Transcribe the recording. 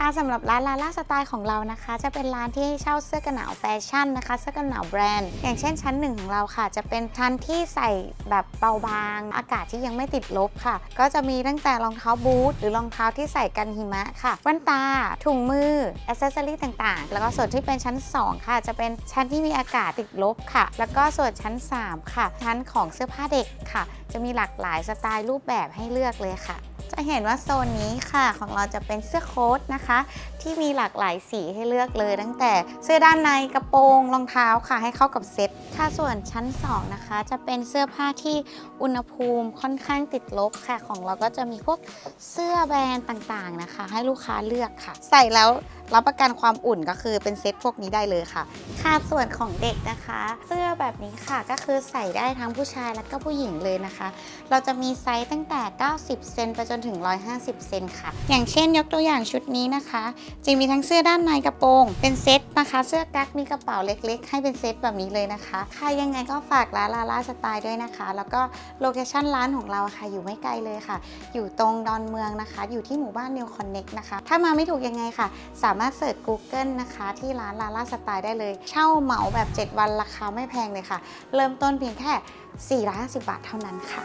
ค่ะสำหรับร้านลาล่าสไตล์ของเรานะคะ จะเป็นร้านที่ให้เช่าเสื้อกันหนาวแฟชั่นนะคะ เสื้อกันหนาวแบรนด์ อย่างเช่นชั้นหนึ่งของเราค่ะ จะเป็นชั้นที่ใส่แบบเบาบาง อากาศที่ยังไม่ติดลบค่ะ ก็จะมีตั้งแต่รองเท้าบูทหรือรองเท้าที่ใส่กันหิมะค่ะแว่นตา ถุงมืออ c เซสซอรี่ต่างๆ แล้วก็ส่วนที่เป็นชั้น 2 ค่ะ จะเป็นชั้นที่มีอากาศติดลบค่ะ แล้วก็ส่วนชั้น 3 ค่ะ ชั้นของเสื้อผ้าเด็กค่ะ จะมีหลากหลายสไตล์รูปแบบให้เลือกเลยค่ะ จะเห็นว่าโซนนี้ค่ะ ของเราจะเป็นเสื้อโค้ทนะคะ ที่มีหลากหลายสีให้เลือกเลย ตั้งแต่เสื้อด้านในกระโปรงรองเท้าค่ะให้เข้ากับเซ็ตค่ะส่วนชั้น 2 นะคะ จะเป็นเสื้อผ้าที่อุณหภูมิค่อนข้างติดลบค่ะ ของเราก็จะมีพวกเสื้อแบรนด์ต่างๆนะคะ ให้ลูกค้าเลือกค่ะ ใส่แล้ว รับประกันความอุ่นก็คือเป็นเซ็ตพวกนี้ได้เลยค่ะ ค่ะส่วนของเด็กนะคะ เสื้อแบบนี้ค่ะก็คือใส่ได้ทั้งผู้ชายและก็ผู้หญิงเลยนะคะ เราจะมีไซส์ตั้งแต่ 90 เซนไปจนถึง 150 เซนค่ะ อย่างเช่นยกตัวอย่างชุดนี้นะคะจะมีทั้งเสื้อด้านในกระโปรง เป็นเซ็ตนะคะ เสื้อกั๊กมีกระเป๋าเล็ก ๆ ให้เป็นเซ็ตแบบนี้เลยนะคะใครยังไงก็ฝากร้านลาลาสไตล์ด้วยนะคะ แล้วก็โลเคชั่นร้านของเราค่ะอยู่ไม่ไกลเลยค่ะ อยู่ตรงดอนเมืองนะคะ อยู่ที่หมู่บ้าน New Connect นะคะ ถ้ามาไม่ถูกยังไงค่ะสามารถเสิร์ช Google นะคะที่ร้านลาล่าสไตล์ได้เลย เช่าเหมาแบบ 7 วันราคาไม่แพงเลยค่ะ เริ่มต้นเพียงแค่450 บาทเท่านั้นค่ะ